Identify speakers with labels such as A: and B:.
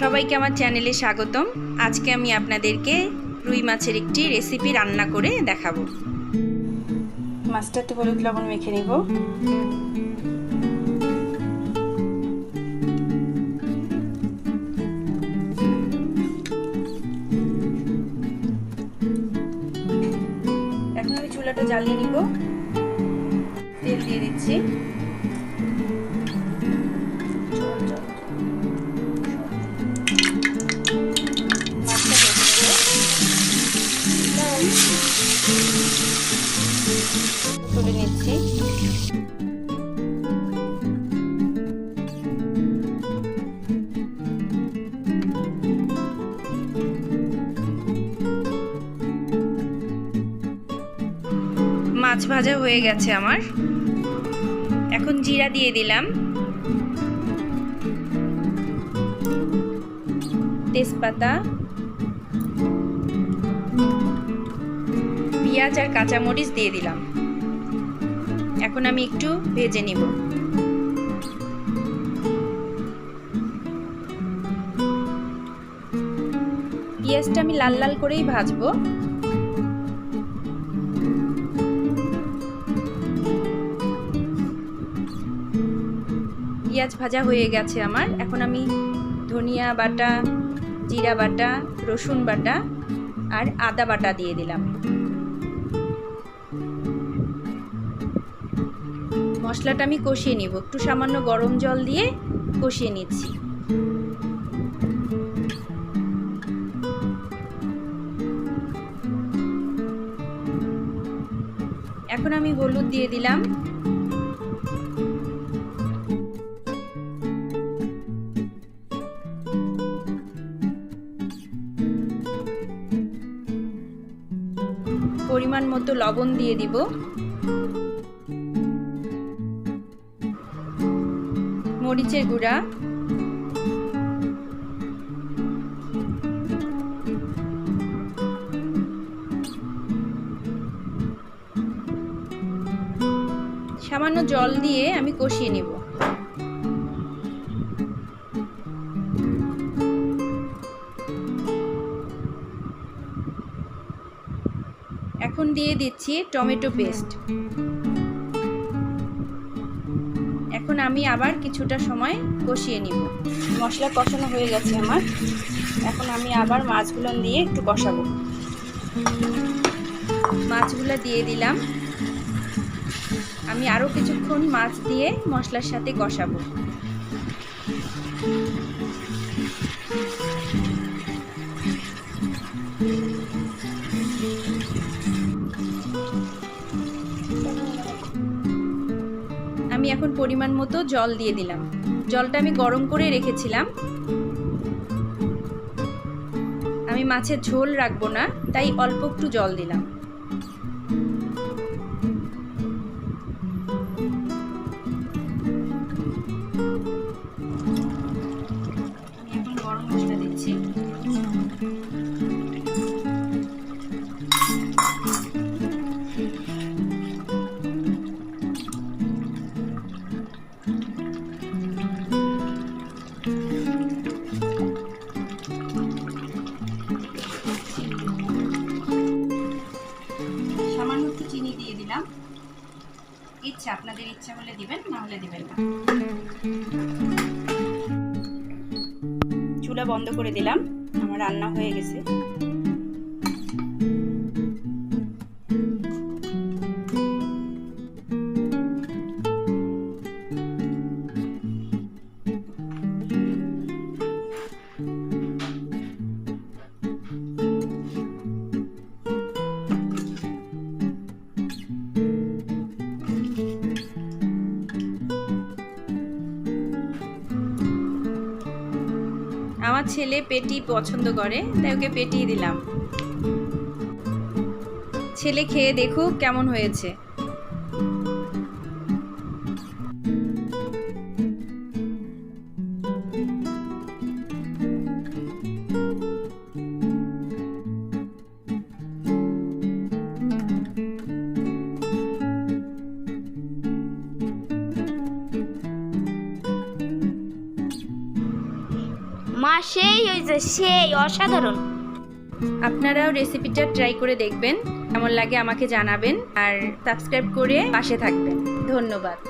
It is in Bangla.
A: সবাইকে আমার চ্যানেলে স্বাগতম। আজকে আমি আপনাদেরকে রুই মাছের একটি রেসিপি রান্না করে দেখাবো। মাছটা একটু হলুদ লবণ মেখে নিব। এখন আমি চুলাটা জ্বালিয়ে নিব। তেল দিয়ে দিচ্ছি। তুলে নিচ্ছি। মাছ ভাজা হয়ে গেছে আমার। এখন জিরা দিয়ে দিলাম। তেজপাতা। পেঁয়াজ আর কাঁচামরিচ দিয়ে দিলাম। এখন আমি একটু ভেজে নিব। পেঁয়াজটা আমি লাল লাল করেই ভাজবো। পেঁয়াজ ভাজা হয়ে গেছে আমার। এখন আমি ধনিয়া বাটা, জিরা বাটা, রসুন বাটা আর আদা বাটা দিয়ে দিলাম। মশলাটা আমি কষিয়ে নিব। একটু সামান্য গরম জল দিয়ে কষিয়ে নিচ্ছি। এখন আমি হলুদ দিয়ে দিলাম। পরিমাণ মতো লবণ দিয়ে দিব। মরিচের গুঁড়া। সামান্য জল দিয়ে আমি কষিয়ে নিব। এখন দিয়ে দিচ্ছি টমেটো পেস্ট। এখন আমি আবার কিছুটা সময় কষিয়ে নিব। মশলা কষানো হয়ে গেছে আমার। এখন আমি আবার মাছগুলো দিয়ে একটু কষাবো। মাছগুলো দিয়ে দিলাম। আমি আরও কিছুক্ষণ মাছ দিয়ে মশলার সাথে কষাবো। আমি এখন পরিমাণ মতো জল দিয়ে দিলাম। জলটা আমি গরম করে রেখেছিলাম। আমি মাছের ঝোল রাখব না, তাই অল্প একটু জল দিলাম। দিচ্ছি। ইচ্ছা আপনাদের ইচ্ছা হলে দিবেন, না হলে দিবেন না। চুলা বন্ধ করে দিলাম, আমার রান্না হয়ে গেছে। আমার ছেলে পেটি পছন্দ করে তাই ওকে পেটিয়ে দিলাম। ছেলে খেয়ে দেখুক কেমন হয়েছে।
B: মা সেই ওই যে, সেই অসাধারণ।
A: আপনারাও রেসিপিটা ট্রাই করে দেখবেন। কেমন লাগে আমাকে জানাবেন আর সাবস্ক্রাইব করে পাশে থাকবেন। ধন্যবাদ।